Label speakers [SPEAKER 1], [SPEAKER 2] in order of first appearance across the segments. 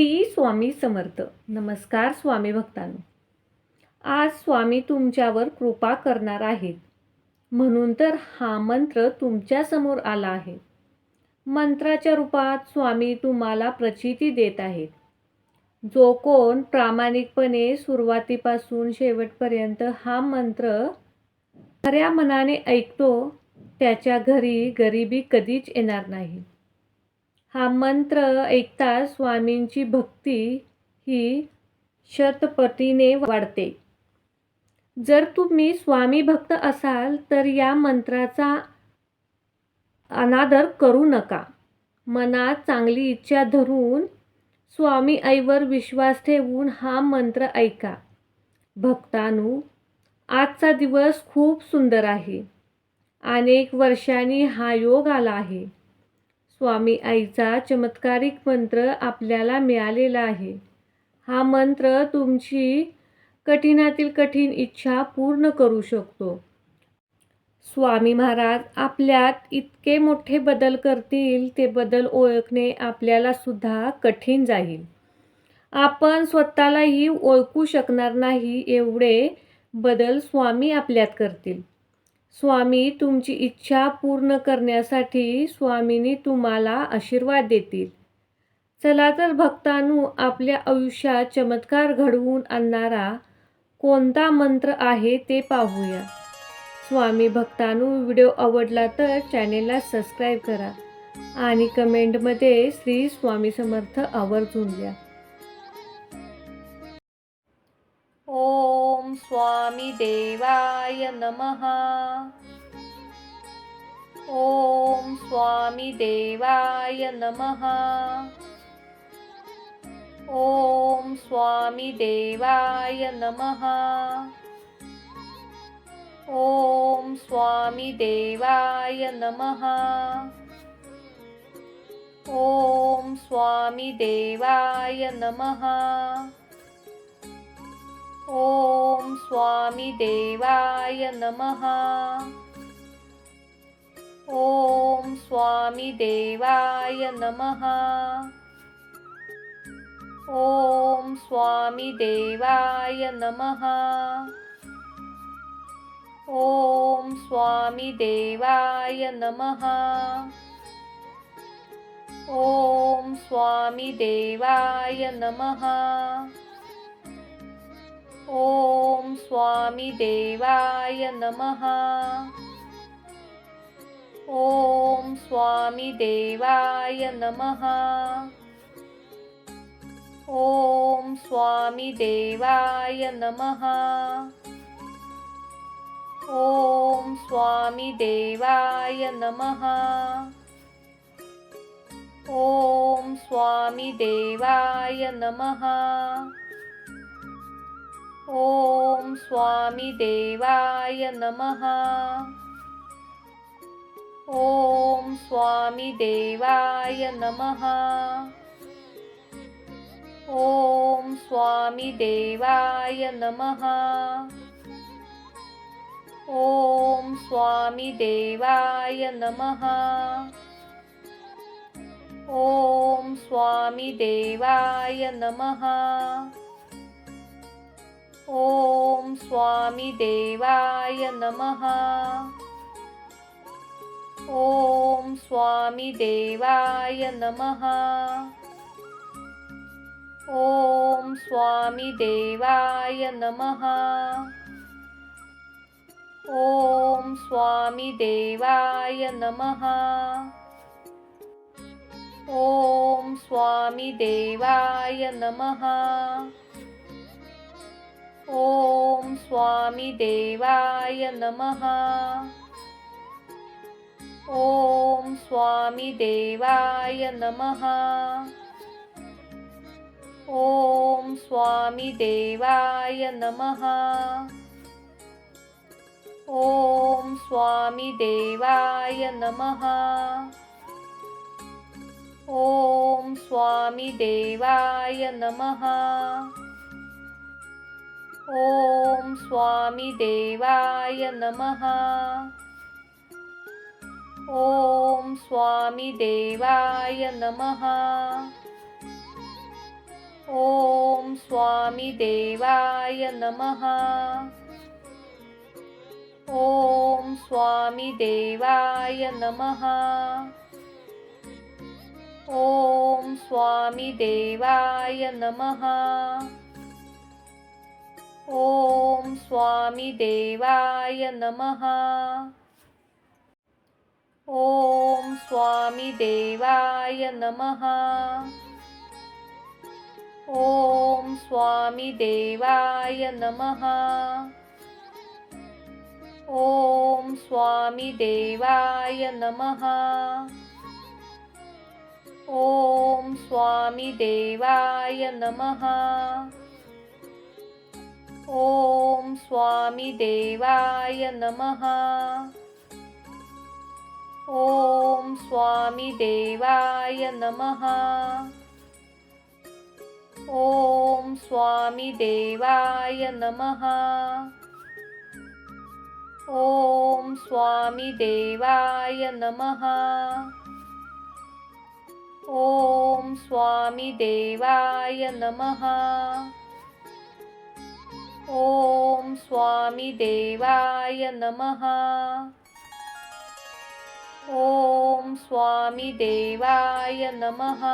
[SPEAKER 1] श्री स्वामी समर्थ. नमस्कार स्वामी भक्तांनो. आज स्वामी तुमच्यावर कृपा करणार आहेत. म्हणून तर हा मंत्र तुमच्यासमोर आला आहे. मंत्राच्या रूपात स्वामी तुम्हाला प्रचिती देत आहेत. जो कोण प्रामाणिकपणे सुरुवातीपासून शेवटपर्यंत हा मंत्र खऱ्या मनाने ऐकतो त्याच्या घरी गरिबी कधीच येणार नाही. हा मंत्र ऐकता स्वामींची भक्ती ही शतपटीने वाढते. जर तुम्ही स्वामी भक्त असाल तर या मंत्राचा अनादर करू नका. मनात चांगली इच्छा धरून स्वामी आईवर विश्वास ठेवून हा मंत्र ऐका. भक्तानू आजचा दिवस खूप सुंदर आहे. अनेक वर्षांनी हा योग आला आहे. स्वामी आईचा चमत्कारिक मंत्र आपल्याला मिळालेला आहे. हा मंत्र तुमची कठीणातील कठीण इच्छा पूर्ण करू शकतो. स्वामी महाराज आपल्यात इतके मोठे बदल करतील ते बदल ओळखणे आपल्याला सुद्धा कठीण जाईल. आपण स्वतःलाही ओळखू शकणार नाही एवढे बदल स्वामी आपल्यात करतील. स्वामी तुमची इच्छा पूर्ण करण्यासाठी स्वामींनी तुम्हाला आशीर्वाद देतील. चला तर भक्तानू आपल्या आयुष्यात चमत्कार घडवून आणणारा कोणता मंत्र आहे ते पाहूया. स्वामी भक्तानू व्हिडिओ आवडला तर चॅनेलला सबस्क्राईब करा आणि कमेंटमध्ये श्री स्वामी समर्थ आवर्जून द्या. ओम स्वामी देवाय नमः। ओम स्वामी देवाय नमः। ओम स्वामी देवाय नमः। ओम स्वामी देवाय नमः। ओम स्वामी देवाय नमः। ओम स्वामी देवाय नमः। ओम स्वामी देवाय नमः। ओम स्वामी देवाय नमः। ओम स्वामी देवाय नमः। ओम स्वामी देवाय नमः। ओम स्वामी देवाय नमः। ओम स्वामी देवाय नमः। ओम स्वामी देवाय नमः। ओम स्वामी देवाय नमः। ओम स्वामी देवाय नमः। ओम स्वामी देवाय नमः। ओम स्वामी देवाय नमः। ओम स्वामी देवाय नमः। ओम स्वामी देवाय नमः। ओम स्वामी देवाय नमः। ओम स्वामी देवाय नमः। ओम स्वामी देवाय नमः। ओम स्वामी देवाय नमः। ओम स्वामी देवाय नमः। ओम स्वामी देवाय नमः। ओम स्वामी देवाय नमः। ओम स्वामी देवाय नमः। ओम स्वामी देवाय नमः। ओम स्वामी देवाय नमः। ओम स्वामी देवाय नमः। ओम स्वामी देवाय नमः। ओम स्वामी देवाय नमः। स्वामी देवाय नमः। ॐ स्वामी देवाय नमः। ॐ स्वामी देवाय नमः। ओम स्वामी देवाय नमहा ओम स्वामी देवाय नमहा ओम स्वामी देवाय नमहा ओम स्वामी देवाय नमहा ओम स्वामी देवाय नमहा ओम स्वामी देवाय नमहा ओम स्वामी देवाय नमहा ओम स्वामी देवाय नमहा ओम स्वामी देवाय नमहा ओम स्वामी देवाय नमहा ॐ स्वामी देवाय नमः। ॐ स्वामी देवाय नमः।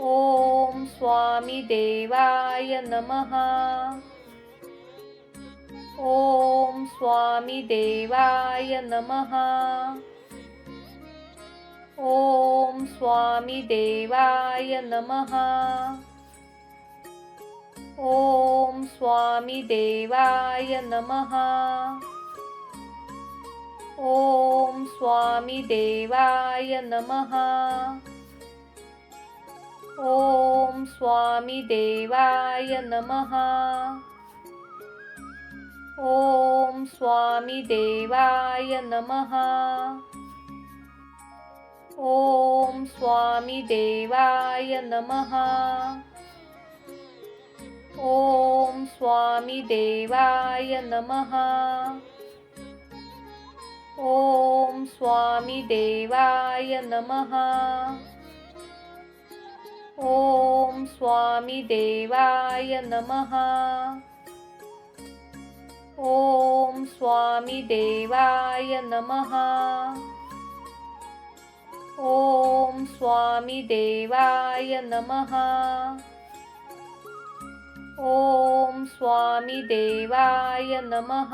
[SPEAKER 1] ॐ स्वामी देवाय नमः। ॐ स्वामी देवाय नमः। ॐ स्वामी देवाय नमः। ओम स्वामी देवाय नमहा ओम स्वामी देवाय नमहा ओम स्वामी देवाय नमहा ओम स्वामी देवाय नमहा ओम स्वामी देवाय नमहा ॐ स्वामी देवाय नमः। ॐ स्वामी देवाय नमः। ॐ स्वामी देवाय नमः। ॐ स्वामी देवाय नमः। ॐ स्वामी देवाय नमः। ॐ स्वामी देवाय नमः।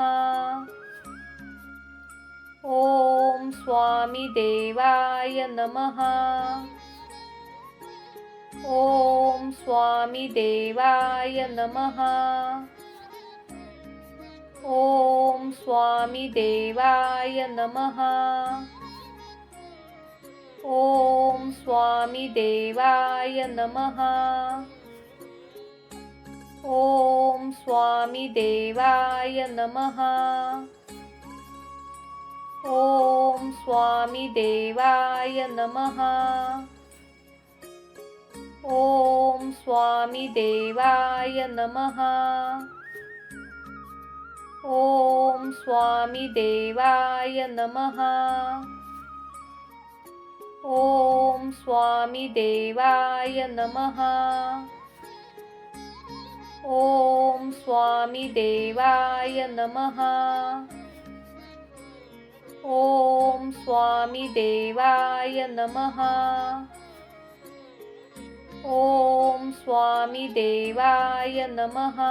[SPEAKER 1] ॐ स्वामी देवाय नमः। ॐ स्वामी देवाय नमः। ॐ स्वामी देवाय नमः। ॐ स्वामी देवाय नमः। ॐ स्वामी देवाय नमः। ॐ स्वामी देवाय नमः। ॐ स्वामी देवाय नमः। ॐ स्वामी देवाय नमः। ॐ स्वामी देवाय नमः। ओम स्वामी देवाय नमहा ओम स्वामी देवाय नमहा ओम स्वामी देवाय नमहा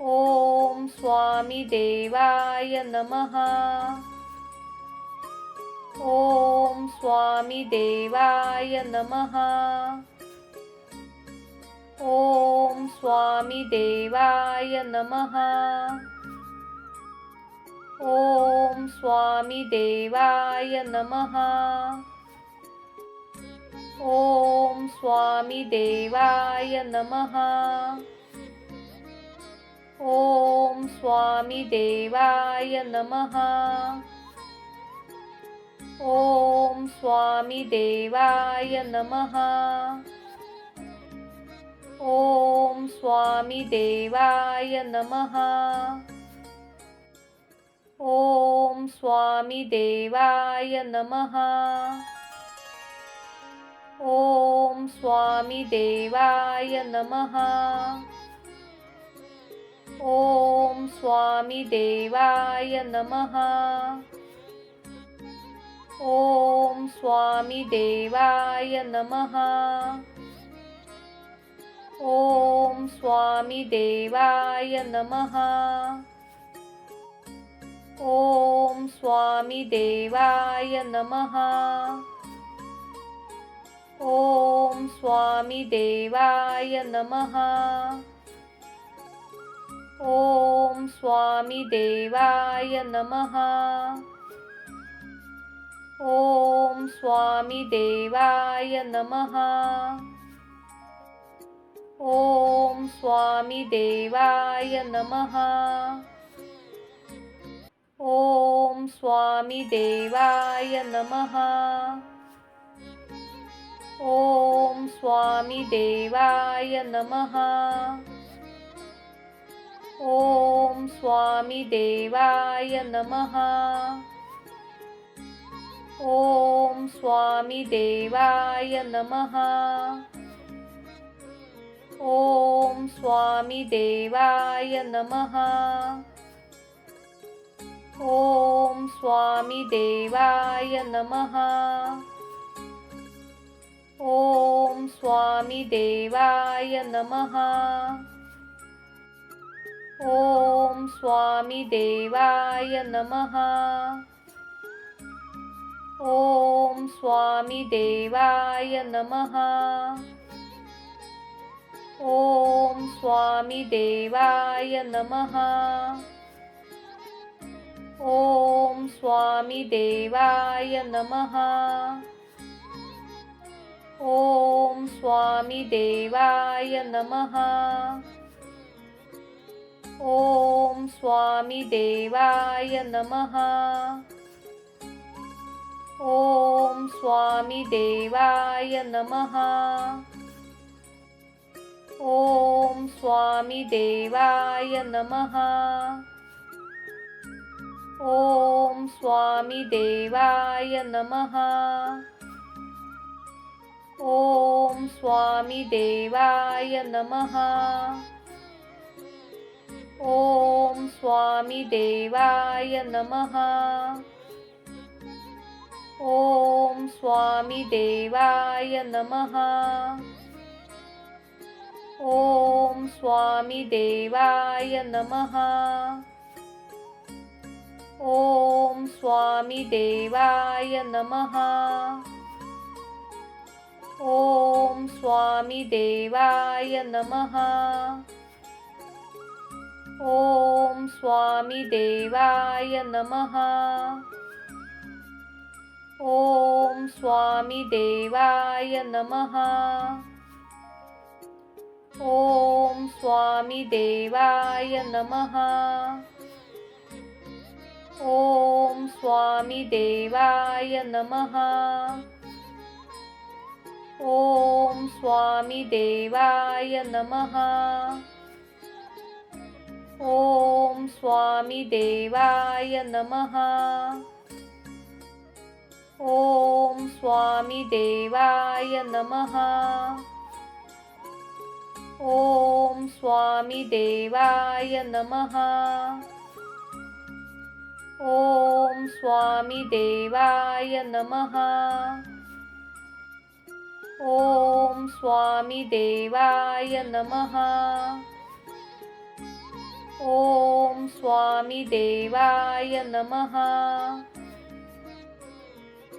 [SPEAKER 1] ओम स्वामी देवाय नमहा ओम स्वामी देवाय नमहा ॐ स्वामी देवाय नमः। ॐ स्वामी देवाय नमः। ॐ स्वामी देवाय नमः। ॐ स्वामी देवाय नमः। ॐ स्वामी देवाय नमः। ॐ स्वामी देवाय नमः। ॐ स्वामी देवाय नमः। ॐ स्वामी देवाय नमः। ॐ स्वामी देवाय नमः। ॐ स्वामी देवाय नमः। ॐ स्वामी देवाय नमः। ॐ स्वामी देवाय नमः। ॐ स्वामी देवाय नमः। ॐ स्वामी देवाय नमः। ॐ स्वामी देवाय नमः। ॐ स्वामी देवाय नमः। ॐ स्वामी देवाय नमः। ॐ स्वामी देवाय नमः। ॐ स्वामी देवाय नमः। ॐ स्वामी देवाय नमः। ॐ स्वामी देवाय नमः। ॐ स्वामी देवाय नमः। ॐ स्वामी देवाय नमः। ॐ स्वामी देवाय नमः। ॐ स्वामी देवाय नमः। ॐ स्वामिदेवाय नमः। ॐ स्वामिदेवाय नमः। ॐ स्वामिदेवाय नमः। ॐ स्वामिदेवाय नमः। ॐ स्वामिदेवाय नमः। ओम स्वामी देवाय नमहा ओम स्वामी देवाय नमहा ओम स्वामी देवाय नमहा ओम स्वामी देवाय नमहा ओम स्वामी देवाय नमहा ॐ स्वामिदेवाय नमः। ॐ स्वामिदेवाय नमः। ॐ स्वामिदेवाय नमः। ॐ स्वामिदेवाय नमः। ॐ स्वामिदेवाय नमः। ॐ स्वामी देवाय नमः। ॐ स्वामी देवाय नमः। ॐ स्वामी देवाय नमः। ॐ स्वामी देवाय नमः। ॐ स्वामी देवाय नमः। ओम स्वामी देवाय नमहा ओम स्वामी देवाय नमहा ओम स्वामी देवाय नमहा ओम स्वामी देवाय नमहा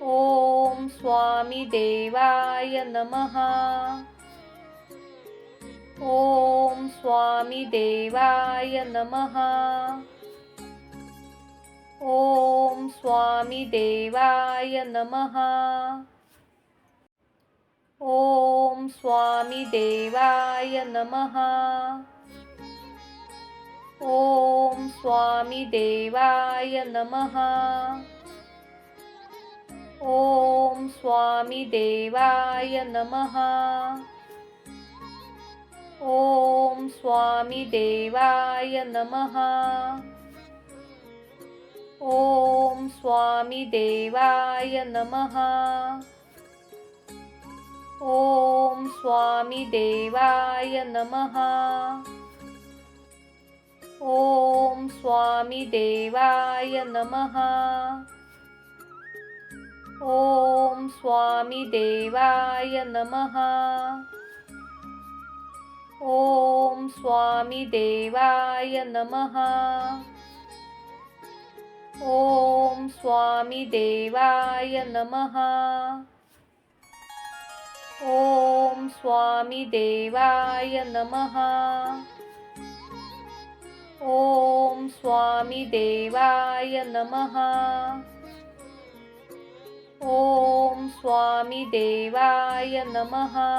[SPEAKER 1] ओम स्वामी देवाय नमहा ॐ स्वामी देवाय नमः। ॐ स्वामी देवाय नमः। ॐ स्वामी देवाय नमः। ॐ स्वामी देवाय नमः। ॐ स्वामी देवाय नमः। ॐ स्वामी देवाय नमः। ॐ स्वामी देवाय नमः। ॐ स्वामी देवाय नमः। ॐ स्वामी देवाय नमः। ॐ स्वामी देवाय नमः। ओम स्वामी देवाय नमहा ओम स्वामी देवाय नमहा ओम स्वामी देवाय नमहा ओम स्वामी देवाय नमहा ओम स्वामी देवाय नमहा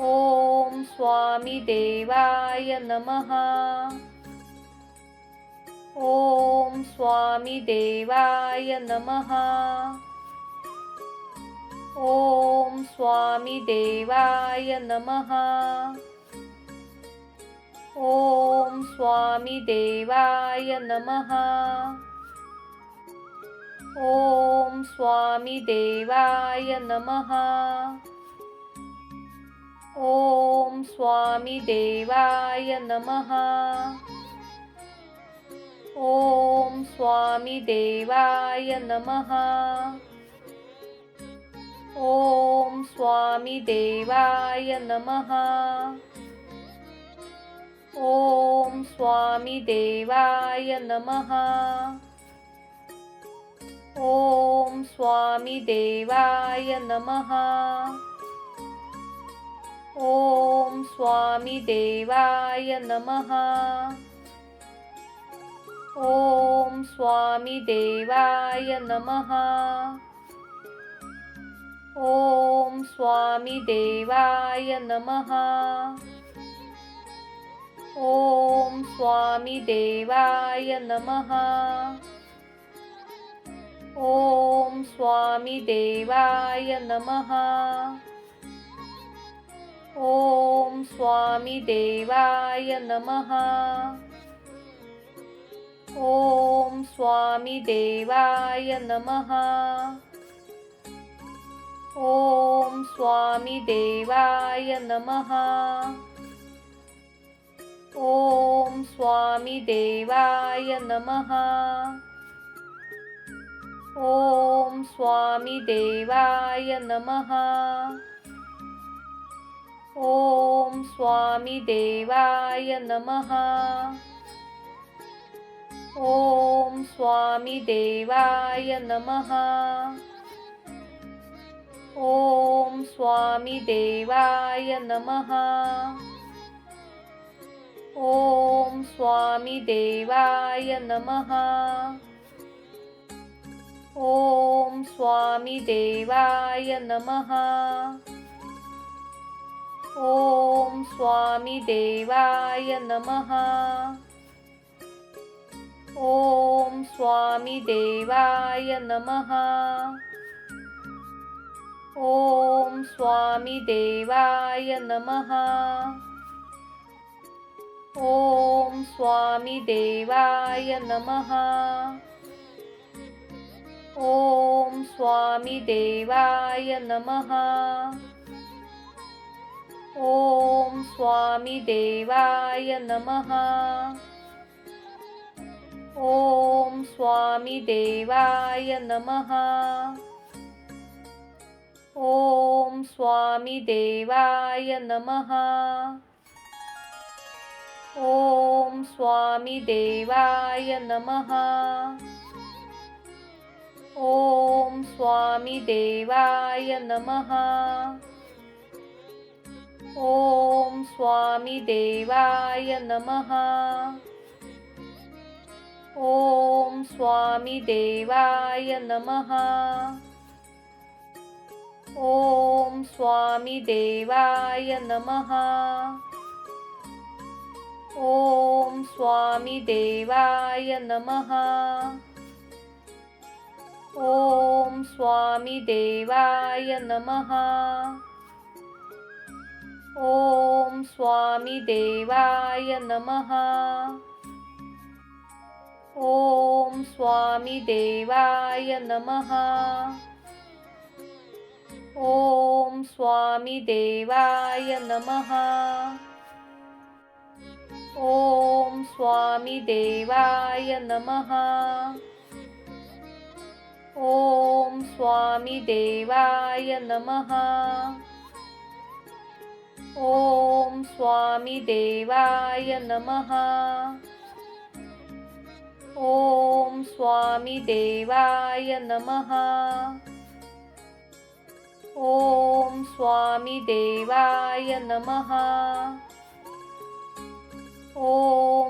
[SPEAKER 1] ॐ स्वामी देवाय नमः। ॐ स्वामी देवाय नमः। ॐ स्वामी देवाय नमः। ॐ स्वामी देवाय नमः। ॐ स्वामी देवाय नमः। ओम स्वामी देवाय नमहा ओम स्वामी देवाय नमहा ओम स्वामी देवाय नमहा ओम स्वामी देवाय नमहा ओम स्वामी देवाय नमहा ॐ स्वामी देवाय नमः। ॐ स्वामी देवाय नमः। ॐ स्वामी देवाय नमः। ॐ स्वामी देवाय नमः। ॐ स्वामी देवाय नमः। ॐ स्वामी देवाय नमः। ॐ स्वामी देवाय नमः। ॐ स्वामी देवाय नमः। ॐ स्वामी देवाय नमः। ॐ स्वामी देवाय नमः। ओम स्वामी देवाय नमहा ओम स्वामी देवाय नमहा ओम स्वामी देवाय नमहा ओम स्वामी देवाय नमहा ओम स्वामी देवाय नमहा ॐ स्वामी देवाय नमः। ॐ स्वामी देवाय नमः। ॐ स्वामी देवाय नमः। ॐ स्वामी देवाय नमः। ॐ स्वामी देवाय नमः। ॐ स्वामी देवाय नमः। ॐ स्वामी देवाय नमः। ॐ स्वामी देवाय नमः। ॐ स्वामी देवाय नमः। ॐ स्वामी देवाय नमः। ॐ स्वामी देवाय नमः। ॐ स्वामी देवाय नमः। ॐ स्वामी देवाय नमः। ॐ स्वामी देवाय नमः। ॐ स्वामी देवाय नमः। ओम स्वामी देवाय नमहा ओम स्वामी देवाय नमहा ओम स्वामी देवाय नमहा ओम स्वामी देवाय नमहा ओम स्वामी देवाय नमहा ॐ स्वामी देवाय नमः। ॐ स्वामी देवाय नमः। ॐ स्वामी देवाय नमः। ॐ